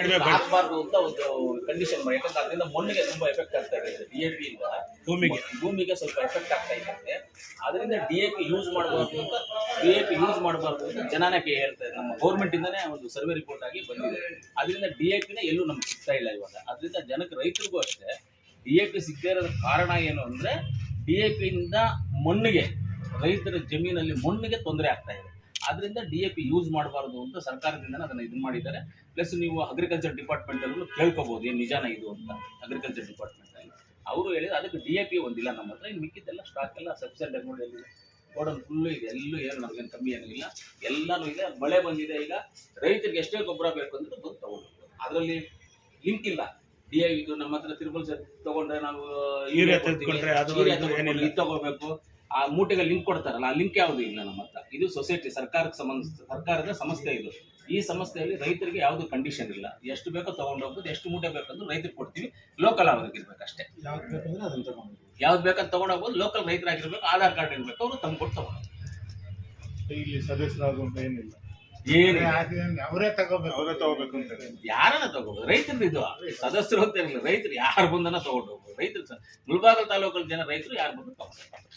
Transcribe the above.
ಕಡಿಮೆ ಹಾಕ್ಬಾರ್ದು ಅಂತ ಒಂದು ಕಂಡೀಷನ್ ಮಾಡಿ ಯಾಕಂದ್ರೆ ಅದರಿಂದ ಮಣ್ಣಿಗೆ ತುಂಬಾ ಎಫೆಕ್ಟ್ ಆಗ್ತಾ ಇದೆ. ಡಿ ಎ ಪಿ ಇಂದ. ಭೂಮಿಗೆ. ಭೂಮಿಗೆ ಸ್ವಲ್ಪ ಎಫೆಕ್ಟ್ ಆಗ್ತಾ ಇದೆ ಅದರಿಂದ ಡಿ ಎ ಪಿ ಯೂಸ್ ಮಾಡಬಾರ್ದು ಅಂತ ಡಿ ಎ ಪಿ ಯೂಸ್ ಮಾಡಬಾರ್ದು ಅಂತ ಜನನಕ್ಕೆ ಹೇಳ್ತಾರೆ ನಮ್ಮ ಗೌರ್ಮೆಂಟ್ ಇಂದನೇ ಒಂದು ಸರ್ವೆ ರಿಪೋರ್ಟ್ ಆಗಿ ಬಂದಿದೆ. ಅದರಿಂದ ಡಿ ಎ ಪಿನ ಎಲ್ಲೂ ನಮ್ಗೆ ಸಿಗ್ತಾ ಇಲ್ಲ ಇವಾಗ. ಅದರಿಂದ ಜನಕ್ಕೆ ರೈತರಿಗೂ ಅಷ್ಟೇ ಡಿ ಎ ಪಿ ಸಿಗದೇ ಇರೋದ ಕಾರಣ ಏನು ಅಂದ್ರೆ ಡಿ ಎ ಪಿ ಇಂದ ಮಣ್ಣಿಗೆ ರೈತರ ಜಮೀನಲ್ಲಿ ಮಣ್ಣಿಗೆ ತೊಂದರೆ ಆಗ್ತಾ ಇದೆ. ಅದರಿಂದ ಡಿ ಎ ಪಿ ಯೂಸ್ ಮಾಡಬಾರ್ದು ಅಂತ ಸರ್ಕಾರದಿಂದ ಅದನ್ನ ಇದು ಮಾಡಿದ್ದಾರೆ. ಪ್ಲಸ್ ನೀವು ಅಗ್ರಿಕಲ್ಚರ್ ಡಿಪಾರ್ಟ್ಮೆಂಟ್ ಅಲ್ಲೂ ಕೇಳ್ಕೋಬಹುದು ಏನು ನಿಜಾನ ಇದು ಅಂತ ಅಗ್ರಿಕಲ್ಚರ್ ಡಿಪಾರ್ಟ್ಮೆಂಟ್ ಅಲ್ಲಿ. ಅವರು ಹೇಳಿದ್ರು ಅದಕ್ಕೆ ಡಿ ಎ ಪಿ ಒಂದಿಲ್ಲ ನಮ್ಮ ಹತ್ರ. ಇನ್ನು ಮಿಕ್ಕಿದ್ದೆಲ್ಲ ಸ್ಟಾಕ್ ಎಲ್ಲ ಸಬ್ಸಿಡಿ ಅಮೌಂಟ್ ಎಲ್ಲಿದೆ ಗೋಡನ್ ಫುಲ್ಲು ಇದೆ. ಎಲ್ಲೂ ಏನು ನಮಗೇನು ಕಮ್ಮಿ ಏನಿಲ್ಲ ಎಲ್ಲಾನು ಇದೆ. ಮಳೆ ಬಂದಿದೆ ಈಗ. ರೈತರಿಗೆ ಎಷ್ಟೇ ಗೊಬ್ಬರ ಬೇಕು ಅಂದ್ರೆ ಬಂದು ತಗೊಳ್ಬೇಕು. ಅದರಲ್ಲಿ ಲಿಂಕ್ ಇಲ್ಲ. ಡಿ ಎ ಇದು ನಮ್ಮ ಹತ್ರ ಸರ್ ತಗೊಂಡ್ರೆ ನಾವು ಯೂರಿಯಾ ಇದು ಇದು ತಗೋಬೇಕು ಆ ಮೂಟೆಗೆ ಲಿಂಕ್ ಕೊಡ್ತಾರಲ್ಲ ಆ ಲಿಂಕ್ ಯಾವುದು ಇಲ್ಲ ನಮ್ಮ ಹತ್ರ. ಇದು ಸೊಸೈಟಿ ಸರ್ಕಾರಕ್ಕೆ ಸಂಬಂಧ ಸರ್ಕಾರದ ಸಂಸ್ಥೆ ಇದು. ಈ ಸಂಸ್ಥೆಯಲ್ಲಿ ರೈತರಿಗೆ ಯಾವುದು ಕಂಡೀಷನ್ ಇಲ್ಲ. ಎಷ್ಟು ಬೇಕೋ ತಗೊಂಡು ಹೋಗ್ಬೋದು ಎಷ್ಟು ಮೂಟೆ ಬೇಕಂದ್ರೆ ರೈತರಿಗೆ ಕೊಡ್ತೀವಿ. ಲೋಕಲ್ ಅವ್ರಿಗೆ ಇರಬೇಕು ಅಷ್ಟೇ. ಯಾವ್ದು ಬೇಕಂದ್ರೆ ಅದನ್ನ ತಗೊಂಡು ಯಾವ್ದು ಬೇಕಂತ ತಗೊಂಡು ಹೋಗ್ಬೋದು ಲೋಕಲ್ ರೈತರಾಗಿರ್ಬೇಕು ಆಧಾರ್ ಕಾರ್ಡ್ ಇರ್ಬೇಕು ಅವರು ತಂದು ಕೊಟ್ಟು ತಗೊಂಡು ಇಲ್ಲಿ ಏನಿಲ್ಲ. ಏನು ಅವರೇ ತಗೋಬೇಕು. ಅವರೇ ತಗೋಬೇಕು ಅಂತ ಯಾರನ್ನ ತಗೋಬೋದು? ರೈತರದ್ದು ಇದು. ಸದಸ್ಯರು ಅಂತ ಇರಲಿಲ್ಲ ರೈತರು ಯಾರು ಬಂದನ ತಗೊಂಡು ಹೋಗ್ಬೋದು. ರೈತರು ಮುಳಬಾಗಲ್ ತಾಲೂಕಲ್ಲಿ ಜನ ರೈತರು ಯಾರು ಬಂದು ತಗೊಂಡು